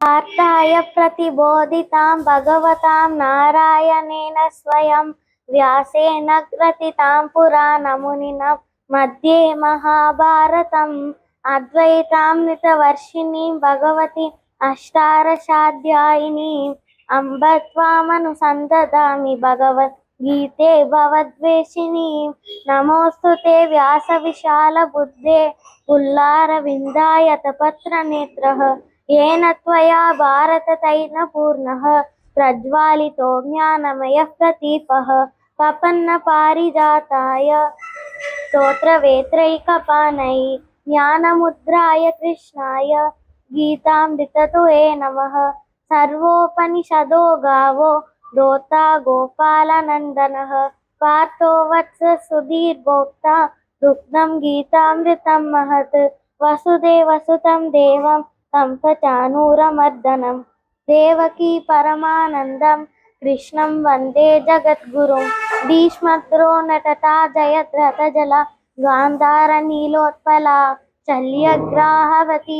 पार्थाय प्रतिबोधितां भगवतां नारायणेन स्वयं व्यासेन ग्रथितां पुराणमुनिना मध्ये महाभारतम् अद्वैतामृतवर्षिणीं भगवतीम् अष्टादशाध्यायिनीम् अम्ब त्वामनुसन्ददामि भगवद्गीते भवद्वेषिणीं नमोऽस्तु ते व्यासविशालबुद्धे पुल्लारविन्दायतपत्रनेत्रः येन त्वया भारततैलपूर्णः प्रज्वालितो ज्ञानमयः प्रदीपः प्रपन्नपारिजाताय स्तोत्रवेत्रैकपाणै। ज्ञानमुद्राय कृष्णाय गीतामृततुये नमः। सर्वोपनिषदो गावो। दोता गोपालनन्दनः। पार्थो वत्स सुधीर्भोक्ता दुग्धं गीतामृतं महत्। वसुदेवसुतं देवं కంపచానూరమర్దనం దేవకీ పరమానందం కృష్ణం వందే జగద్గురు భీష్మద్రో నటటా జయద్రథజల గాంధార నీలోత్పలా చల్యగ్రాహవతి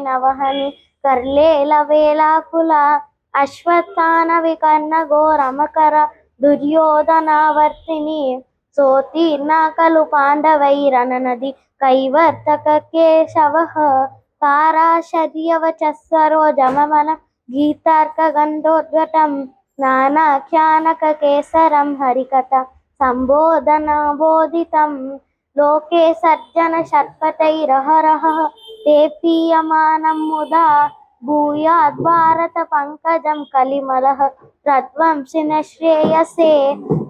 నవహని కర్లేల కర్లేలవేలాకుల అశ్వత్థాన వికర్ణ ఘోరమకర దుర్యోధనావర్తిని సోతీర్ణ కలు పాండవైరనది కైవర్తక కేశవ పారాశర్యవచస్వరోజమన గీతార్క గంధోద్ఘటం నానాఖ్యానక కేసరం హరికథ సంబోధనబోధితం లోకే సర్జన షట్పటైరహరహ తేపీయమానం ముదా భూయాద్ భారత పంకజం కలిమల రద్వంశిన శ్రేయసే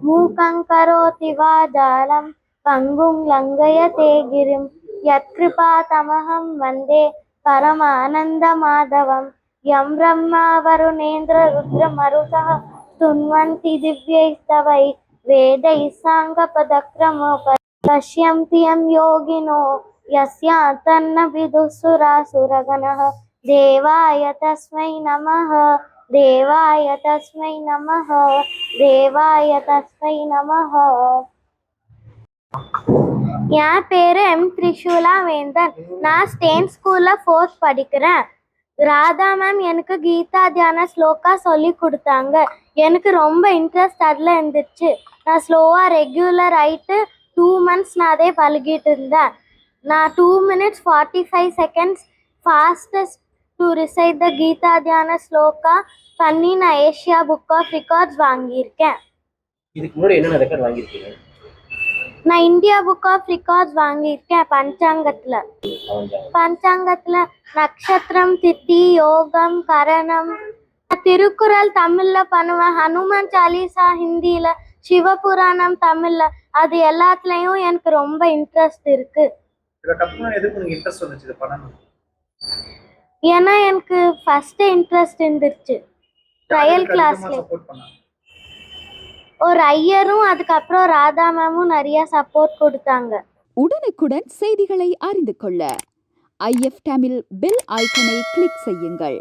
మూకం కరోతి వాజాలం పంగుం లంగయతే గిరిం गिरिं यत्कृपातमहं वन्दे परमानन्दमाधवं यं ब्रह्मा वरुणेन्द्ररुद्रमरुतः स्तुन्वन्ति दिव्यैस्तवै वेदैः साङ्गपदक्रमोप पश्यन्ति यं योगिनो यस्यान्तन्न विदुःसुरासुरगणः देवाय तस्मै नमः देवाय तस्मै नमः देवाय तस्मै नमः என் பேரு எம் த்ரிஷூலா வேந்தன். நான் ஸ்டேன் ஸ்கூல்ல ஃபோர்த் படிக்கிறேன். ராதா மேம் எனக்கு கீதா தியான ஸ்லோகா சொல்லி கொடுத்தாங்க. எனக்கு ரொம்ப இன்ட்ரெஸ்ட் அதில் இருந்துச்சு. நான் ஸ்லோவாக ரெகுலர் ஆயிட்டு டூ மந்த்ஸ் நான் அதே பழகிட்டு இருந்தேன். நான் two minutes forty five seconds fastest to recite the Gita Dhyana Shloka பண்ணி நான் ஏஷியா புக் ஆஃப் ரெக்கார்ட்ஸ் வாங்கியிருக்கேன். இதுக்கு முன்னாடி என்னென்ன ரெக்கார்ட் வாங்கியிருக்கீங்க? நான் இந்தியா புக் ஆஃப் ரெக்கார்ட்ஸ் வாங்கியிருக்கேன் பஞ்சாங்கத்தில். பஞ்சாங்கத்துல நட்சத்திரம் தித்தி யோகம் கரணம். திருக்குறள் தமிழ்ல பண்ணுவேன். ஹனுமான் சாலிசா ஹிந்தியில சிவபுராணம் தமிழ்ல அது எல்லாத்துலயும் எனக்கு ரொம்ப இன்ட்ரெஸ்ட் இருக்கு. ஏன்னா எனக்கு ஃபர்ஸ்ட் இன்ட்ரெஸ்ட் இருந்துச்சு. ட்ரையல் கிளாஸ்ல ஒரு ஐயரும் அதுக்கப்புறம் ராதா மேமும் நிறைய சப்போர்ட் கொடுத்தாங்க. உடனுக்குடன் செய்திகளை அறிந்து கொள்ள ஐஎஃப் தமிழ் பெல் ஐக்கனை கிளிக் செய்யுங்கள்.